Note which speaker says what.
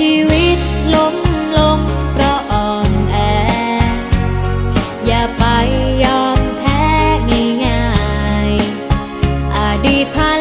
Speaker 1: ชีวิตล้มลงเพราะอ่อนแอ อย่าไปยอมแพ้ง่ายๆอดีตผ่าน